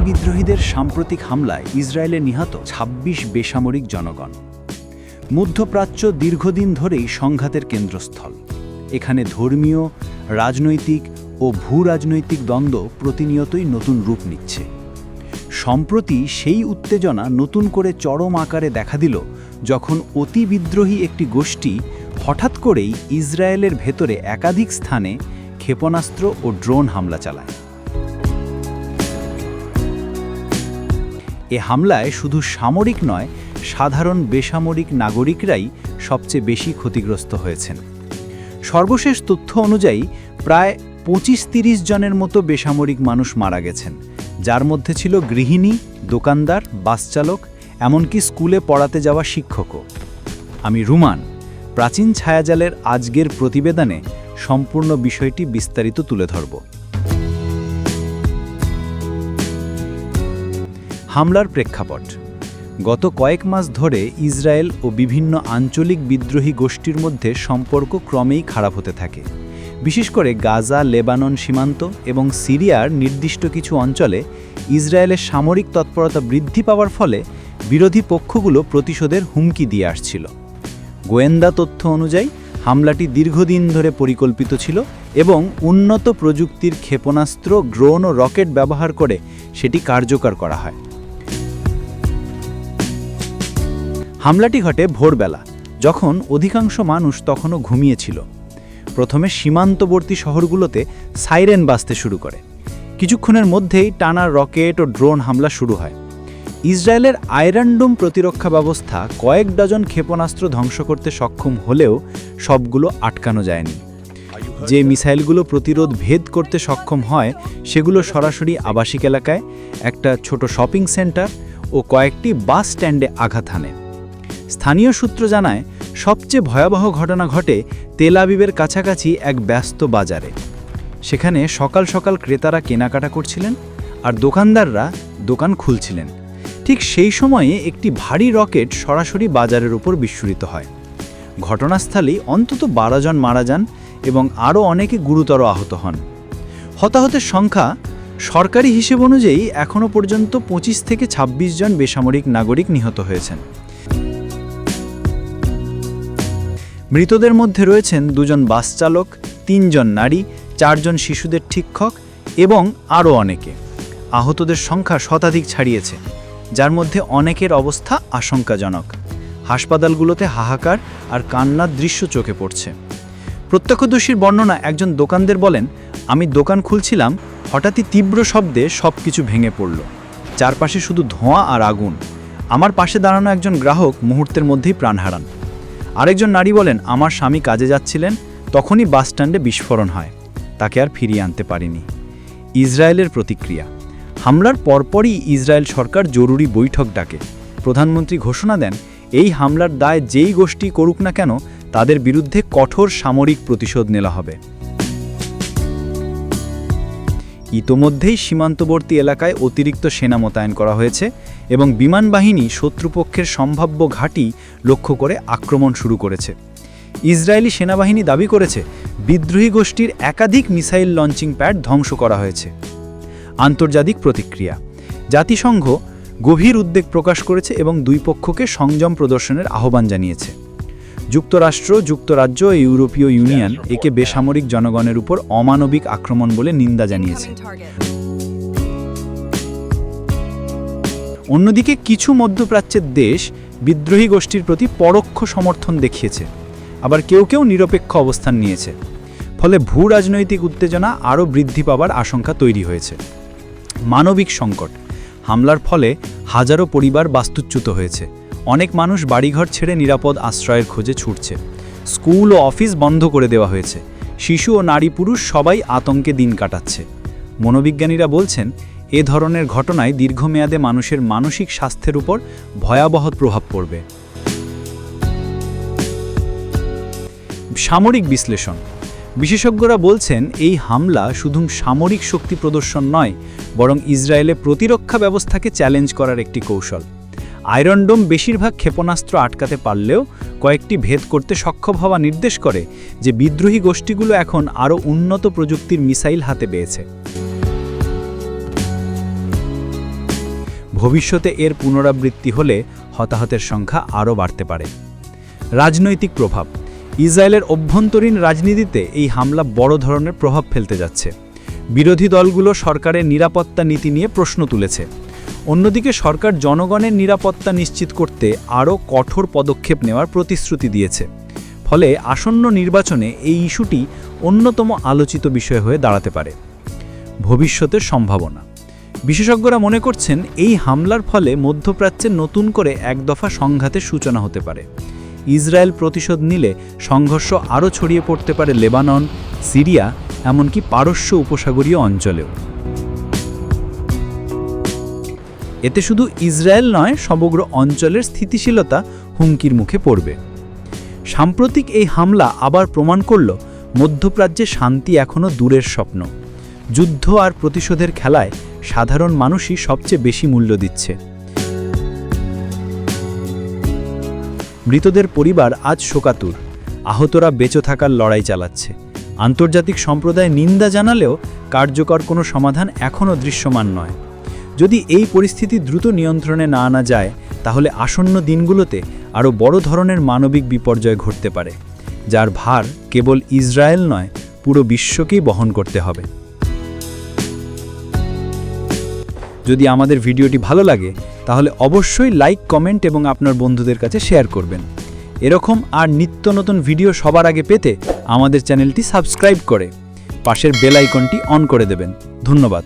বিদ্রোহীদের সাম্প্রতিক হামলায় ইসরায়েলে নিহত ২৬ বেসামরিক জনগণ। মধ্যপ্রাচ্য দীর্ঘদিন ধরেই সংঘাতের কেন্দ্রস্থল। এখানে ধর্মীয়, রাজনৈতিক ও ভূ রাজনৈতিক দ্বন্দ্ব প্রতিনিয়তই নতুন রূপ নিচ্ছে। সম্প্রতি সেই উত্তেজনা নতুন করে চরম আকারে দেখা দিল যখন অতি বিদ্রোহী একটি গোষ্ঠী হঠাৎ করেই ইসরায়েলের ভেতরে একাধিক স্থানে ক্ষেপণাস্ত্র ও ড্রোন হামলা চালায়। এ হামলায় শুধু সামরিক নয়, সাধারণ বেসামরিক নাগরিকরাই সবচেয়ে বেশি ক্ষতিগ্রস্ত হয়েছেন। সর্বশেষ তথ্য অনুযায়ী, প্রায় পঁচিশ তিরিশ জনের মতো বেসামরিক মানুষ মারা গেছেন। যার মধ্যে ছিল গৃহিণী, দোকানদার বাসচালক এমনকি স্কুলে পড়াতে যাওয়া শিক্ষকও। আমি রুমান, প্রাচীন ছায়াজালের আজকের প্রতিবেদনে সম্পূর্ণ বিষয়টি বিস্তারিত তুলে ধরব। হামলার প্রেক্ষাপট। গত কয়েক মাস ধরে ইসরায়েল ও বিভিন্ন আঞ্চলিক বিদ্রোহী গোষ্ঠীর মধ্যে সম্পর্ক ক্রমেই খারাপ হতে থাকে। বিশেষ করে গাজা, লেবানন সীমান্ত এবং সিরিয়ার নির্দিষ্ট কিছু অঞ্চলে ইসরায়েলের সামরিক তৎপরতা বৃদ্ধি পাওয়ার ফলে বিরোধী পক্ষগুলো প্রতিশোধের হুমকি দিয়ে আসছিল। গোয়েন্দা তথ্য অনুযায়ী, হামলাটি দীর্ঘদিন ধরে পরিকল্পিত ছিল এবং উন্নত প্রযুক্তির ক্ষেপণাস্ত্র, ড্রোন ও রকেট ব্যবহার করে সেটি কার্যকর করা হয়। হামলাটি ঘটে ভোরবেলা, যখন অধিকাংশ মানুষ তখনও ঘুমিয়েছিল। প্রথমে সীমান্তবর্তী শহরগুলোতে সাইরেন বাজতে শুরু করে। কিছুক্ষণের মধ্যেই টানা রকেট ও ড্রোন হামলা শুরু হয়। ইসরায়েলের আয়রনডোম প্রতিরক্ষা ব্যবস্থা কয়েক ডজন ক্ষেপণাস্ত্র ধ্বংস করতে সক্ষম হলেও সবগুলো আটকানো যায়নি। যে মিসাইলগুলো প্রতিরোধ ভেদ করতে সক্ষম হয়, সেগুলো সরাসরি আবাসিক এলাকায়, একটা ছোট শপিং সেন্টার ও কয়েকটি বাস স্ট্যান্ডে আঘাত হানে। স্থানীয় সূত্র জানায়, সবচেয়ে ভয়াবহ ঘটনা ঘটে তেল আবিবের কাছাকাছি এক ব্যস্ত বাজারে। সেখানে সকাল সকাল ক্রেতারা কেনাকাটা করছিলেন আর দোকানদাররা দোকান খুলছিলেন। ঠিক সেই সময়ে একটি ভারী রকেট সরাসরি বাজারের উপর বিস্ফোরিত হয়। ঘটনাস্থলেই অন্তত বারো জন মারা যান এবং আরও অনেকে গুরুতর আহত হন। হতাহতের সংখ্যা সরকারি হিসেব অনুযায়ী এখনও পর্যন্ত পঁচিশ থেকে ২৬ জন বেসামরিক নাগরিক নিহত হয়েছেন। মৃতদের মধ্যে রয়েছেন দুজন বাস চালক তিনজন নারী, চারজন শিশুদের শিক্ষক এবং আরও অনেকে। আহতদের সংখ্যা শতাধিক ছাড়িয়েছে, যার মধ্যে অনেকের অবস্থা আশঙ্কাজনক। হাসপাতালগুলোতে হাহাকার আর কান্নার দৃশ্য চোখে পড়ছে। প্রত্যক্ষদর্শীর বর্ণনা একজন দোকানদের বলেন, আমি দোকান খুলছিলাম, হঠাৎই তীব্র শব্দে সব কিছু ভেঙে পড়ল। চারপাশে শুধু ধোঁয়া আর আগুন। আমার পাশে দাঁড়ানো একজন গ্রাহক মুহূর্তের মধ্যেই প্রাণ হারান। আরেকজন নারী বলেন, আমার স্বামী কাজে যাচ্ছিলেন, তখনই বাসস্ট্যান্ডে বিস্ফোরণ হয়। তাকে আর ফিরিয়ে আনতে পারিনি। ইসরায়েলের প্রতিক্রিয়া। হামলার পরপরই ইসরায়েল সরকার জরুরি বৈঠক ডাকে। প্রধানমন্ত্রী ঘোষণা দেন, এই হামলার দায় যেই গোষ্ঠী করুক না কেন, তাদের বিরুদ্ধে কঠোর সামরিক প্রতিশোধ নেওয়া হবে। ইতোমধ্যেই সীমান্তবর্তী এলাকায় অতিরিক্ত সেনা মোতায়েন করা হয়েছে। এবং বিমান বাহিনী শত্রুপক্ষের সম্ভাব্য ঘাঁটি লক্ষ্য করে আক্রমণ শুরু করেছে। ইসরায়েলি সেনাবাহিনী দাবি করেছে, বিদ্রোহী গোষ্ঠীর একাধিক মিসাইল লঞ্চিং প্যাড ধ্বংস করা হয়েছে। আন্তর্জাতিক প্রতিক্রিয়া, জাতিসংঘ গভীর উদ্বেগ প্রকাশ করেছে এবং দুই পক্ষকে সংযম প্রদর্শনের আহ্বান জানিয়েছে। যুক্তরাষ্ট্র, যুক্তরাজ্য ইউরোপীয় ইউনিয়ন একে বেসামরিক জনগণের উপর অমানবিক আক্রমণ বলে নিন্দা জানিয়েছে। অন্যদিকে কিছু মধ্যপ্রাচ্যের দেশ বিদ্রোহী গোষ্ঠীর প্রতি পরোক্ষ সমর্থন দেখিয়েছে। আবার কেউ কেউ নিরপেক্ষ অবস্থান নিয়েছে। ফলে ভূ রাজনৈতিক উত্তেজনা আরও বৃদ্ধি পাবার আশঙ্কা তৈরি হয়েছে। মানবিক সংকট, হামলার ফলে হাজারো পরিবার বাস্তুচ্যুত হয়েছে। অনেক মানুষ বাড়িঘর ছেড়ে নিরাপদ আশ্রয়ের খোঁজে ছুটছে। স্কুল ও অফিস বন্ধ করে দেওয়া হয়েছে। শিশু ও নারী পুরুষ সবাই আতঙ্কে দিন কাটাচ্ছে। মনোবিজ্ঞানীরা বলছেন এ ধরনের ঘটনায় দীর্ঘমেয়াদে মানুষের মানসিক স্বাস্থ্যের উপর ভয়াবহ প্রভাব পড়বে। সামরিক বিশ্লেষণ। বিশেষজ্ঞরা বলছেন, এই হামলা শুধু সামরিক শক্তি প্রদর্শন নয়, বরং ইসরায়েলে প্রতিরক্ষা ব্যবস্থাকে চ্যালেঞ্জ করার একটি কৌশল। আয়রনডোম বেশিরভাগ ক্ষেপণাস্ত্র আটকাতে পারলেও কয়েকটি ভেদ করতে সক্ষম হওয়া নির্দেশ করে যে বিদ্রোহী গোষ্ঠীগুলো এখন আরও উন্নত প্রযুক্তির মিসাইল হাতে পেয়েছে। ভবিষ্যতে এর পুনরাবৃত্তি হলে হতাহতের সংখ্যা আরও বাড়তে পারে। রাজনৈতিক প্রভাব। ইসরায়েলের অভ্যন্তরীণ রাজনীতিতে এই হামলা বড় ধরনের প্রভাব ফেলতে যাচ্ছে। বিরোধী দলগুলো সরকারের নিরাপত্তা নীতি নিয়ে প্রশ্ন তুলেছে। অন্যদিকে সরকার জনগণের নিরাপত্তা নিশ্চিত করতে আরও কঠোর পদক্ষেপ নেওয়ার প্রতিশ্রুতি দিয়েছে। ফলে আসন্ন নির্বাচনে এই ইস্যুটি অন্যতম আলোচিত বিষয় হয়ে দাঁড়াতে পারে। ভবিষ্যতের সম্ভাবনা। বিশেষজ্ঞরা মনে করছেন এই হামলার ফলে মধ্যপ্রাচ্যে নতুন করে এক দফা সংঘাতের সূচনা হতে পারে। ইসরায়েল প্রতিশোধ নিলে সংঘর্ষ আরও ছড়িয়ে পড়তে পারে লেবানন, সিরিয়া, এমনকি পারস্য উপসাগরীয় অঞ্চলেও। এতে শুধু ইসরায়েল নয়, সমগ্র অঞ্চলের স্থিতিশীলতা হুমকির মুখে পড়বে। সাম্প্রতিক এই হামলা আবার প্রমাণ করল মধ্যপ্রাচ্যে শান্তি এখনও দূরের স্বপ্ন। যুদ্ধ আর প্রতিশোধের খেলায় সাধারণ মানুষই সবচেয়ে বেশি মূল্য দিচ্ছে। মৃতদের পরিবার আজ শোকাতুর। আহতরা বেঁচে থাকার লড়াই চালাচ্ছে। আন্তর্জাতিক সম্প্রদায় নিন্দা জানালেও কার্যকর কোনো সমাধান এখনও দৃশ্যমান নয়। যদি এই পরিস্থিতি দ্রুত নিয়ন্ত্রণে না আনা যায়, তাহলে আসন্ন দিনগুলোতে আরও বড় ধরনের মানবিক বিপর্যয় ঘটতে পারে, যার ভার কেবল ইসরায়েল নয়, পুরো বিশ্বকেই বহন করতে হবে। যদি আমাদের ভিডিওটি ভালো লাগে, তাহলে অবশ্যই লাইক, কমেন্ট এবং আপনার বন্ধুদের কাছে শেয়ার করবেন। এরকম আর নিত্য নতুন ভিডিও সবার আগে পেতে আমাদের চ্যানেলটি সাবস্ক্রাইব করে পাশের বেল আইকনটি অন করে দেবেন। ধন্যবাদ।